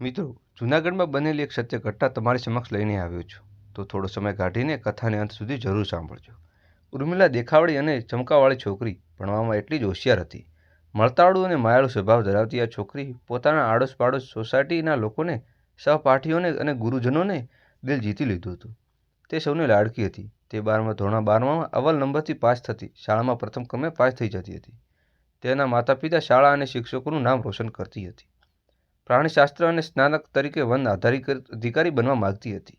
મિત્રો, જૂનાગઢમાં બનેલી એક સત્ય ઘટના તમારી સમક્ષ લઈને આવ્યો છું. તો થોડો સમય કાઢીને કથાને અંત સુધી જરૂર સાંભળજો. ઉર્મિલા દેખાવડી અને ચમકાવાળી છોકરી ભણવામાં એટલી જ હોશિયાર હતી. મળતાળું અને માયાળુ સ્વભાવ ધરાવતી આ છોકરી પોતાના આડોશ પાડોશ સોસાયટીના લોકોને, સહપાઠીઓને અને ગુરુજનોને દિલ જીતી લીધું હતું. તે સૌને લાડકી હતી. તે બારમા ધોરણ બારમાં અવ્વલ નંબરથી પાસ થતી. શાળામાં પ્રથમ ક્રમે પાસ થઈ જતી હતી. તેના માતા પિતા શાળા અને શિક્ષકોનું નામ રોશન કરતી હતી. પ્રાણીશાસ્ત્ર અને સ્નાતક તરીકે વન અધિકારી બનવા માગતી હતી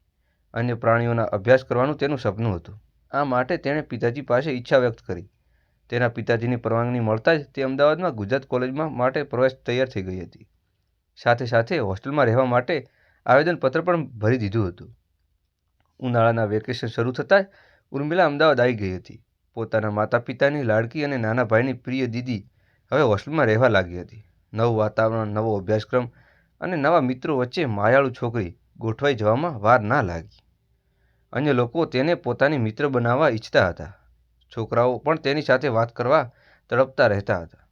અન્ય પ્રાણીઓના અભ્યાસ કરવાનું તેનું સપનું હતું. આ માટે તેણે પિતાજી પાસે ઈચ્છા વ્યક્ત કરી. તેના પિતાજીની પરવાનગી મળતા જ તે અમદાવાદમાં ગુજરાત કોલેજમાં માટે પ્રવેશ તૈયાર થઈ ગઈ હતી. સાથે સાથે હોસ્ટેલમાં રહેવા માટે આવેદનપત્ર પણ ભરી દીધું હતું. ઉનાળાના વેકેશન શરૂ થતાં જ ઉર્મિલા અમદાવાદ આવી ગઈ હતી. પોતાના માતા પિતાની લાડકી અને નાના ભાઈની પ્રિય દીદી હવે હોસ્ટેલમાં રહેવા લાગી હતી. નવું વાતાવરણ, નવો અભ્યાસક્રમ અને નવા મિત્રો વચ્ચે માયાળુ છોકરી ગોઠવાઈ જવામાં વાર ના લાગી. અન્ય લોકો તેને પોતાની મિત્ર બનાવવા ઈચ્છતા હતા. છોકરાઓ પણ તેની સાથે વાત કરવા તડપતા રહેતા હતા.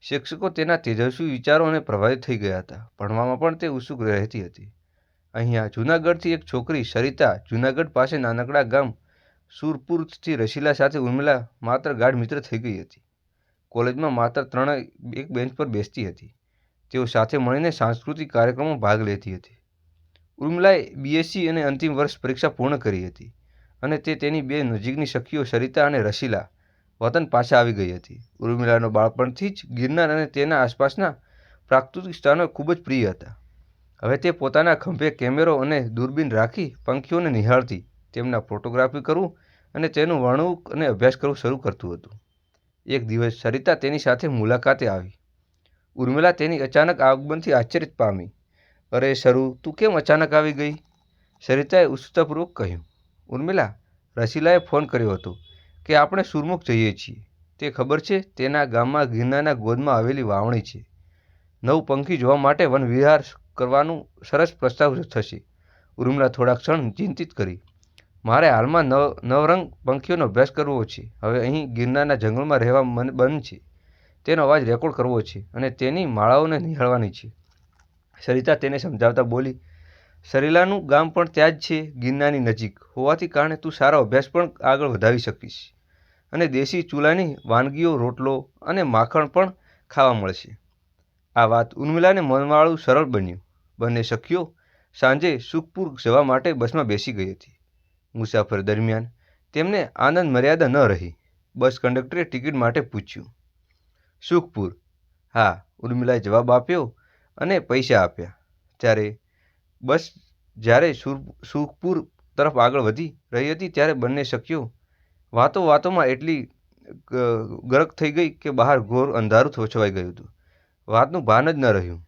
શિક્ષકો તેના તેજસ્વી વિચારો અને પ્રભાવિત થઈ ગયા હતા. ભણવામાં પણ તે ઉત્સુક રહેતી હતી. અહીંયા જૂનાગઢથી એક છોકરી સરિતા જૂનાગઢ પાસે નાનકડા ગામ સુરપુરથી રસીલા સાથે ઉર્મિલા માત્ર ગાઢ મિત્ર થઈ ગઈ હતી. કોલેજમાં માત્ર ત્રણ એક બેન્ચ પર બેસતી હતી. તેઓ સાથે મળીને સાંસ્કૃતિક કાર્યક્રમો ભાગ લેતી હતી. ઉર્મિલાએ બીએસસી અને અંતિમ વર્ષ પરીક્ષા પૂર્ણ કરી હતી અને તે તેની બે નજીકની સખીઓ સરિતા અને રસીલા વતન પાછા આવી ગઈ હતી. ઉર્મિલાનો બાળપણથી જ ગિરનાર અને તેના આસપાસના પ્રાકૃતિક સ્થાનો ખૂબ જ પ્રિય હતા. હવે તે પોતાના ખંભે કેમેરો અને દૂરબીન રાખી પંખીઓને નિહાળતી તેમના ફોટોગ્રાફી કરવું અને તેનું વર્ણવું અને અભ્યાસ કરવું શરૂ કરતું હતું. એક દિવસ સરિતા તેની સાથે મુલાકાતે આવી. ઉર્મિલા તેની અચાનક આગમનથી આશ્ચર્ય પામી. અરે સરુ, તું કેમ અચાનક આવી ગઈ? સરિતાએ ઉત્સુકતાપૂર્વક કહ્યું. ઉર્મિલા, રસીલાએ ફોન કર્યો હતો કે આપણે સુરમુખ જઈએ છીએ. તે ખબર છે તેના ગામમાં ગિરનારના ગોદમાં આવેલી વાવણી છે. નવ પંખી જોવા માટે વન વિહાર કરવાનું સરસ પ્રસ્તાવ થશે. ઉર્મિલા થોડા ક્ષણ ચિંતિત કરી. મારે હાલમાં નવ, નવરંગ પંખીઓનો અભ્યાસ કરવો છે. હવે અહીં ગિરનારના જંગલમાં રહેવા મન બંધ છે. તેનો અવાજ રેકોર્ડ કરવો છે અને તેની માળાઓને નિહાળવાની છે. સરિતા તેને સમજાવતા બોલી, સરીલાનું ગામ પણ ત્યાં જ છે, ગિરનારની નજીક. હોવાથી કારણે તું સારો અભ્યાસ પણ આગળ વધાવી શકીશ. અને દેશી ચૂલાની વાનગીઓ, રોટલો અને માખણ પણ ખાવા મળશે. આ વાત ઉર્મિલાને મનવાળું સરળ બન્યું. બંને સખીઓ સાંજે સુખપુર જવા માટે બસમાં બેસી ગઈ હતી. મુસાફરી દરમિયાન તેમને આનંદ મર્યાદા ન રહી. બસ કંડક્ટરે ટિકિટ માટે પૂછ્યું. સુખપુર. હા, ઉર્મિલાએ જવાબ આપ્યો અને પૈસા આપ્યા. ત્યારે બસ જ્યારે સુખપુર તરફ આગળ વધી રહી હતી ત્યારે બંને શક્યો વાતો વાતોમાં એટલી ગરક થઈ ગઈ કે બહાર ઘોર અંધારું છવાઈ ગયું હતું. વાતનું ભાન જ ન રહ્યું.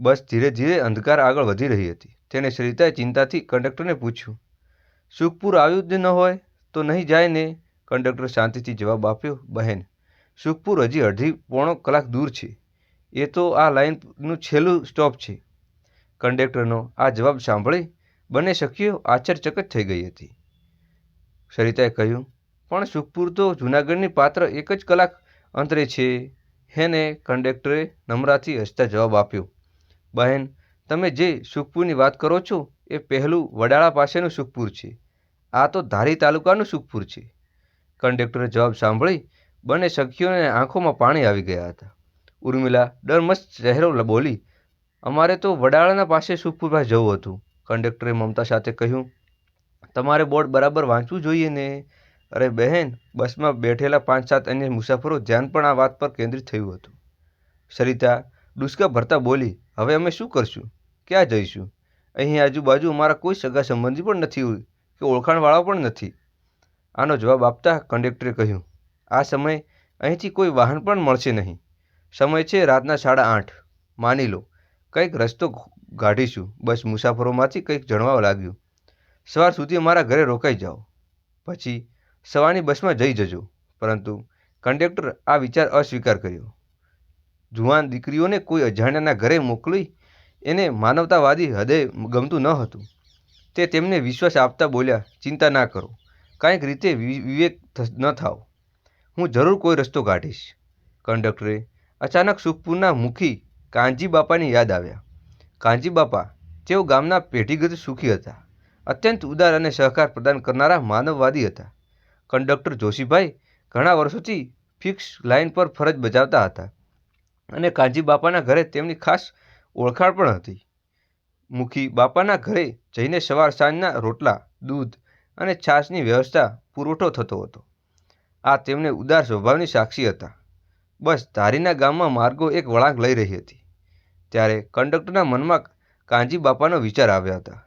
બસ ધીરે ધીરે અંધકાર આગળ વધી રહી હતી. તેણે સરિતાએ ચિંતાથી કંડક્ટરને પૂછ્યું સુખપુર આવ્યું જ ન હોય તો નહીં જાય ને કંડક્ટર શાંતિથી જવાબ આપ્યો, બહેન, સુખપુર હજી અડધી પોણો કલાક દૂર છે. એ તો આ લાઇનનું છેલ્લું સ્ટોપ છે. કંડક્ટરનો આ જવાબ સાંભળી બંને સખીઓ આશ્ચર્યચકિત થઈ ગઈ હતી. સરિતાએ કહ્યું, પણ સુખપુર તો જૂનાગઢની પાત્ર એક જ કલાક અંતરે છે. હેને કંડક્ટરે નમ્રાથી હસતા જવાબ આપ્યો, બહેન તમે જે સુખપુરની વાત કરો છો, એ પહેલું વડાળા પાસેનું સુખપુર છે. આ તો ધારી તાલુકાનું સુખપુર છે. કંડક્ટરે જવાબ સાંભળી બંને સખીઓને આંખોમાં પાણી આવી ગયા હતા. ઉર્મિલા ડરમસ્ત ચહેરો બોલી, અમારે તો વડાળાના પાસે સુખપુરમાં જવું હતું. કંડક્ટરે મમતા સાથે કહ્યું, તમારે બોર્ડ બરાબર વાંચવું જોઈએ ને. અરે બહેન, બસમાં બેઠેલા પાંચ સાત અન્ય મુસાફરો ધ્યાન પણ આ વાત પર કેન્દ્રિત થયું હતું. સરિતા ડુસકા ભરતા બોલી, હવે અમે શું કરશું? ક્યાં જઈશું? અહીં આજુબાજુ અમારા કોઈ સગા સંબંધી પણ નથી કે ઓળખાણવાળા પણ નથી. આનો જવાબ આપતા કંડક્ટરે કહ્યું, આ સમયે અહીંથી કોઈ વાહન પણ મળશે નહીં. સમય છે રાતના સાડા આઠ. માની લો, કંઈક રસ્તો કાઢીશું બસ મુસાફરોમાંથી કંઈક જણવા લાગ્યું. સવાર સુધી અમારા ઘરે રોકાઈ જાઓ. પછી સવારની બસમાં જઈ જજો. પરંતુ કંડક્ટર આ વિચાર અસ્વીકાર કર્યો. જુવાન દીકરીઓને કોઈ અજાણ્યાના ઘરે મોકલી એને માનવતાવાદી હૃદય ગમતું ન હતું. તે તેમને વિશ્વાસ આપતા બોલ્યા, ચિંતા ના કરો. કાંઈક રીતે વિવેક ન થાવ. હું જરૂર કોઈ રસ્તો કાઢીશ. કંડક્ટરે અચાનક સુખપુરના મુખી કાંજી બાપાની યાદ આવ્યા. કાંજી બાપા તેઓ ગામના પેઢીગત સુખી હતા. અત્યંત ઉદાર અને સહકાર પ્રદાન કરનારા માનવવાદી હતા. કંડક્ટર જોશીભાઈ ઘણા વર્ષોથી ફિક્સ લાઇન પર ફરજ બજાવતા હતા અને કાંજી બાપાના ઘરે તેમની ખાસ ઓળખાણ પણ હતી. મુખી બાપાના ઘરે જઈને સવાર સાંજના રોટલા, દૂધ અને છાશની વ્યવસ્થા પુરવઠો થતો હતો. આ તેમને ઉદાર સ્વભાવની સાક્ષી હતા. બસ ધારીના ગામમાં માર્ગો એક વળાંક લઈ રહી હતી. ત્યારે કંડક્ટરના મનમાં કાંજી બાપાનો વિચાર આવ્યા હતા.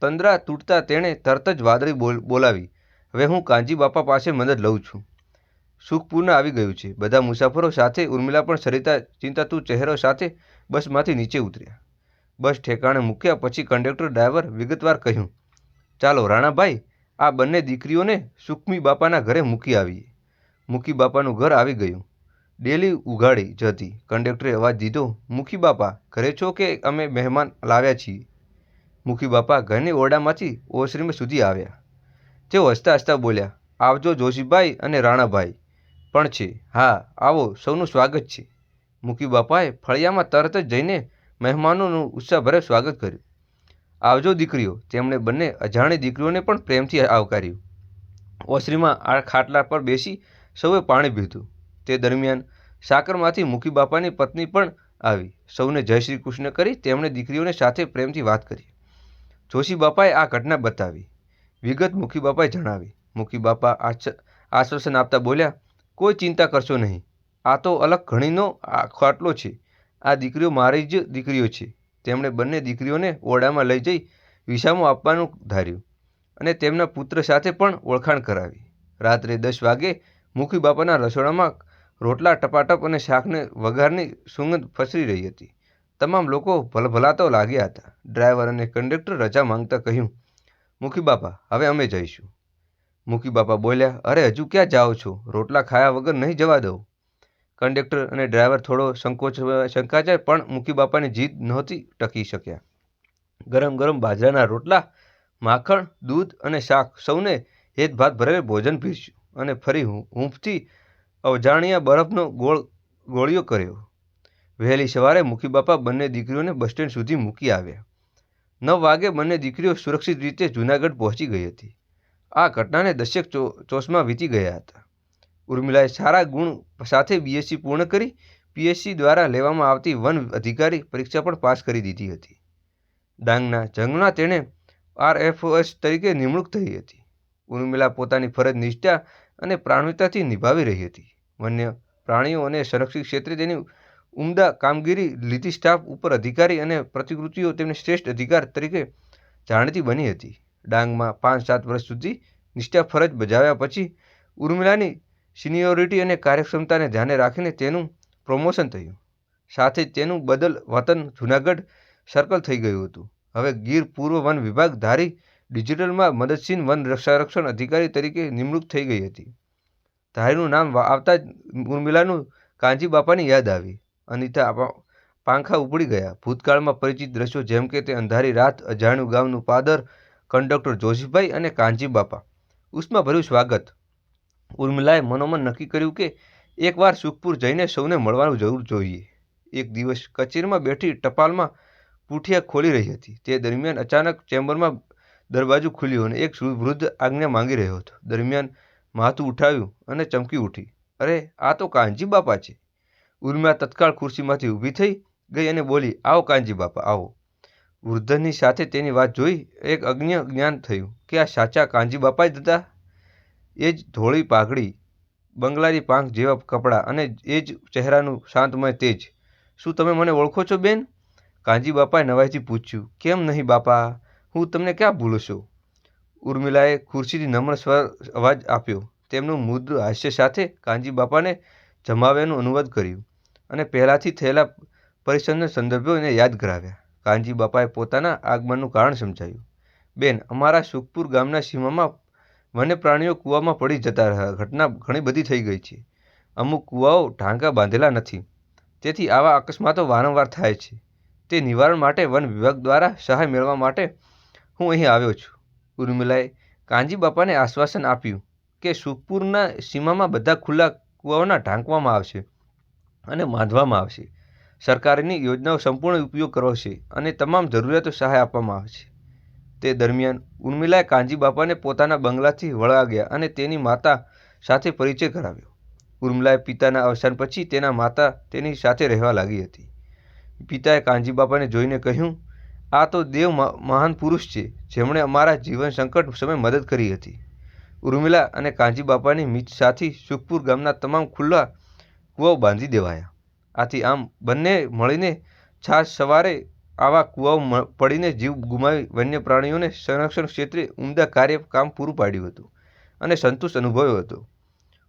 તંદ્રા તૂટતા તેણે તરત જ વાદળી બોલ, બોલાવી, હવે હું કાંજી બાપા પાસે મદદ લઉં છું. સુખપૂર્ણ આવી ગયું છે. બધા મુસાફરો સાથે, ઉર્મિલા પણ સરિતા ચિંતાતું ચહેરો સાથે બસમાંથી નીચે ઉતર્યા. બસ ઠેકાણે મૂક્યા પછી કંડક્ટર ડ્રાઈવર વિગતવાર કહ્યું, ચાલો રાણાભાઈ, આ બંને દીકરીઓને સુખમી બાપાના ઘરે મૂકી આવીએ. મૂકી બાપાનું ઘર આવી ગયું. ડેલી ઉઘાડી જતી કંડક્ટરે અવાજ દીધો મુખી બાપા, ઘરે છો કે અમે મહેમાન લાવ્યા છીએ? મુખી બાપા ઘરની ઓરડામાંથી ઓસરીમાં સુધી આવ્યા. તેઓ હસતા હસતા બોલ્યા, આવજો જોશીભાઈ અને રાણાભાઈ, પણ છે. હા, આવો સૌનું સ્વાગત છે. મુખી બાપાએ ફળિયામાં તરત જ જઈને મહેમાનોનું ઉત્સાહભરે સ્વાગત કર્યું. આવજો દીકરીઓ, તેમણે બંને અજાણી દીકરીઓને પણ પ્રેમથી આવકાર્યું. ઓસરીમાં આ ખાટલા પર બેસી સૌએ પાણી પીધું. તે દરમિયાન સાકરમાંથી મૂકી બાપાની પત્ની પણ આવી. સૌને જય શ્રી કૃષ્ણ કરી તેમણે દીકરીઓને સાથે પ્રેમથી વાત કરી. જોશી બાપાએ આ ઘટના બતાવી. વિગત મુખી બાપાએ જણાવી. મુખી બાપા આશ્વાસન આપતા બોલ્યા, કોઈ ચિંતા કરશો નહીં. આ તો અલગ ઘણીનો આ ખાટલો છે. આ દીકરીઓ મારી જ દીકરીઓ છે. તેમણે બંને દીકરીઓને ઓરડામાં લઈ જઈ વિસામો આપવાનું ધાર્યું અને તેમના પુત્ર સાથે પણ ઓળખાણ કરાવી. રાત્રે દસ વાગે મુખી બાપાના રસોડામાં રોટલા, ટપાટપ અને શાકને વઘારની સુગંધ ફસરી રહી હતી. તમામ લોકો ભલભલાતો લાગ્યા હતા. ડ્રાઈવર અને કંડક્ટર રજા માંગતા કહ્યું, મુખી બાપા, હવે અમે જઈશું. મુખી બાપા બોલ્યા, અરે હજુ ક્યાં જાઓ છો? રોટલા ખાયા વગર નહીં જવા દઉં કંડક્ટર અને ડ્રાઈવર થોડો સંકોચ શંકાચાય પણ મુકી બાપાની જીદ નહોતી ટકી શક્યા. ગરમ ગરમ બાજરાના રોટલા, માખણ, દૂધ અને શાક સૌને હેતભાત ભરેલ ભોજન પીરસ્યું અને ફરી હૂંફથી અવજાણ્યા બરફનો ગોળ, ગોળીઓ કર્યો. વહેલી સવારે મુખી બાપા બંને દીકરીઓને બસ સ્ટેન્ડ સુધી મૂકી આવ્યા. નવ વાગે બંને દીકરીઓ સુરક્ષિત રીતે જૂનાગઢ પહોંચી ગઈ હતી. આ ઘટનાને દશક ચોસમાં વીતી ગયા હતા. ઉર્મિલાએ સારા ગુણ સાથે બીએસસી પૂર્ણ કરી પીએસસી દ્વારા લેવામાં આવતી વન અધિકારી પરીક્ષા પણ પાસ કરી દીધી હતી. ડાંગના જંગમાં તેણે આરએફઓએસ તરીકે નિમણૂક થઈ હતી. ઉર્મિલા પોતાની ફરજ નિષ્ઠા અને પ્રાણવિતાથી નિભાવી રહી હતી. વન્ય પ્રાણીઓ અને સંરક્ષિત ક્ષેત્રે તેની ઉમદા કામગીરી લીધી સ્ટાફ ઉપર અધિકારી અને પ્રતિકૃતિઓ તેમને શ્રેષ્ઠ અધિકાર તરીકે જાણીતી બની હતી. ડાંગમાં પાંચ સાત વર્ષ સુધી નિષ્ઠા ફરજ બજાવ્યા પછી ઉર્મિલાની સિનિયોરિટી અને કાર્યક્ષમતાને ધ્યાને રાખીને તેનું પ્રમોશન થયું. સાથે જ તેનું બદલ વતન જૂનાગઢ સર્કલ થઈ ગયું હતું. હવે ગીર પૂર્વ વન વિભાગ ધારી ડિજિટલમાં મદદસીન વન સંરક્ષણ અધિકારી તરીકે નિમણૂક થઈ ગઈ હતી. ધારીનું નામ આવતા જ ઉર્મિલાનું કાંજી બાપાની યાદ આવી. અનિતા પાંખા ઉપડી ગયા. ભૂતકાળમાં પરિચિત દ્રશ્યો જેમ કે તે અંધારી રાત, અજાણ્યું ગામનું પાદર, કંડક્ટર જોશીભાઈ અને કાંજી બાપા ઉષ્માભર્યું સ્વાગત. ઉર્મિલાએ મનોમન નક્કી કર્યું કે એકવાર સુખપુર જઈને સૌને મળવાનું જરૂર જોઈએ. એક દિવસ કચેરીમાં બેઠી ટપાલમાં પૂઠિયા ખોલી રહી હતી. તે દરમિયાન અચાનક ચેમ્બરમાં દરવાજો ખુલ્યો અને એક વૃદ્ધ આજ્ઞા માંગી રહ્યો હતો. દરમિયાન માથું ઉઠાવ્યું અને ચમકી ઉઠી. અરે, આ તો કાનજી બાપા છે. ઉર્મિલા તત્કાળ ખુરશીમાંથી ઊભી થઈ ગઈ અને બોલી, આવો કાનજી બાપા, આવો. વૃદ્ધની સાથે તેની વાત જોઈ એક અજ્ઞ જ્ઞાન થયું. કે આ સાચા કાનજી બાપા જ હતા? એ જ ધોળી પાઘડી બંગલાની પાંખ જેવા કપડાં અને એ જ ચહેરાનું શાંતમય તેજ. શું તમે મને ઓળખો છો, બેન? કાંજી બાપાએ નવાઈથી પૂછ્યું. કેમ નહીં, બાપા? હું તમને ક્યાં ભૂલું છું? ઉર્મિલાએ ખુરશીથી નમ્ર સ્વર અવાજ આપ્યો. તેમનું મુદ્ર હાસ્ય સાથે કાંજી બાપાને જમાવ્યાનું અનુવાદ કર્યું અને પહેલાંથી થયેલા પરિસરના સંદર્ભોને યાદ કરાવ્યા. કાંજી બાપાએ પોતાના આગમનનું કારણ સમજાયું. બેન, અમારા સુખપુર ગામના સીમામાં વન્ય પ્રાણીઓ કૂવામાં પડી જતા રહ્યા. ઘટના ઘણી બધી થઈ ગઈ છે. અમુક કૂવાઓ ઢાંકા બાંધેલા નથી. તેથી આવા અકસ્માતો વારંવાર થાય છે. તે નિવારણ માટે વન વિભાગ દ્વારા સહાય મેળવવા માટે હું અહીં આવ્યો છું. ઉર્મિલાએ કાંજી બાપાને આશ્વાસન આપ્યું કે સુખપુરના સીમામાં બધા ખુલ્લા કૂવાઓના ઢાંકવામાં આવશે અને બાંધવામાં આવશે. સરકારની યોજનાઓ સંપૂર્ણ ઉપયોગ કરવો છે અને તમામ જરૂરિયાતો સહાય આપવામાં આવે છે તે દરમિયાન ઉર્મિલાએ કાંજી બાપાને પોતાના બંગલાથી વળાવ્યા અને તેની માતા સાથે પરિચય કરાવ્યો. ઉર્મિલાએ પિતાના અવસાન પછી તેના માતા તેની સાથે રહેવા લાગી હતી. પિતાએ કાંજી બાપાને જોઈને કહ્યું, આ તો દેવ મહાન પુરુષ છે, જેમણે અમારા જીવન સંકટ સમયે મદદ કરી હતી. ઉર્મિલા અને કાંજી બાપાની મિત સાથી સુખપુર ગામના તમામ ખુલ્લા કૂવાઓ બાંધી દેવાયા. આથી આમ બંને મળીને છાશ સવારે આવા કૂવાઓ પડીને જીવ ગુમાવી વન્ય પ્રાણીઓને સંરક્ષણ ક્ષેત્રે ઉમદા કાર્ય કામ પૂરું પાડ્યું હતું અને સંતોષ અનુભવ્યો હતો.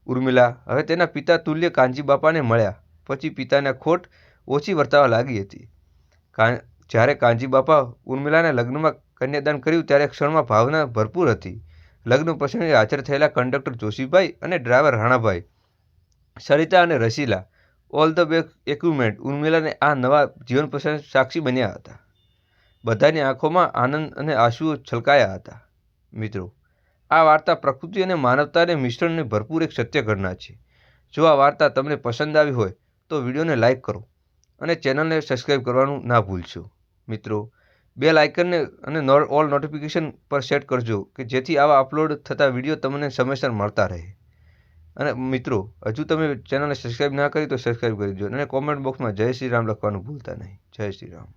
ઉર્મિલા હવે તેના પિતા તુલ્ય કાનજી બાપાને મળ્યા, પછી પિતાને ખોટ ઓછી વર્તાવા લાગી હતી. જ્યારે કાનજી બાપા ઉર્મિલાના લગ્નમાં કન્યાદાન કર્યું ત્યારે ક્ષણમાં ભાવના ભરપૂર હતી. લગ્ન પ્રસંગે હાજર થયેલા કંડક્ટર જોશીભાઈ અને ડ્રાઈવર રાણાભાઈ, સરિતા અને Rasila all the back equipment ઉર્મિલાને આ નવા જીવન પ્રસંગ સાક્ષી બન્યા હતા. બધાની આંખોમાં આનંદ અને આંસુઓ છલકાયા હતા. મિત્રો, આ વાર્તા પ્રકૃતિ અને માનવતાને મિશ્રણને ભરપૂર એક સત્ય ઘટના છે. જો આ વાર્તા તમને પસંદ આવી હોય, તો વિડીયોને લાઇક કરો અને ચેનલને સબસ્ક્રાઈબ કરવાનું ના ભૂલશો. મિત્રો, બેલ આઇકનને અને ઓલ નોટિફિકેશન પર સેટ કરજો કે જેથી આવા અપલોડ થતા વીડિયો તમને સમયસર મળતા રહે. અને મિત્રો, હજુ તમે ચેનલને સબસ્ક્રાઈબ ના કરી તો સબસ્ક્રાઈબ કરી દો અને કોમેન્ટ બોક્સમાં જય શ્રી રામ લખવાનું ભૂલતા નહીં. જય શ્રી રામ.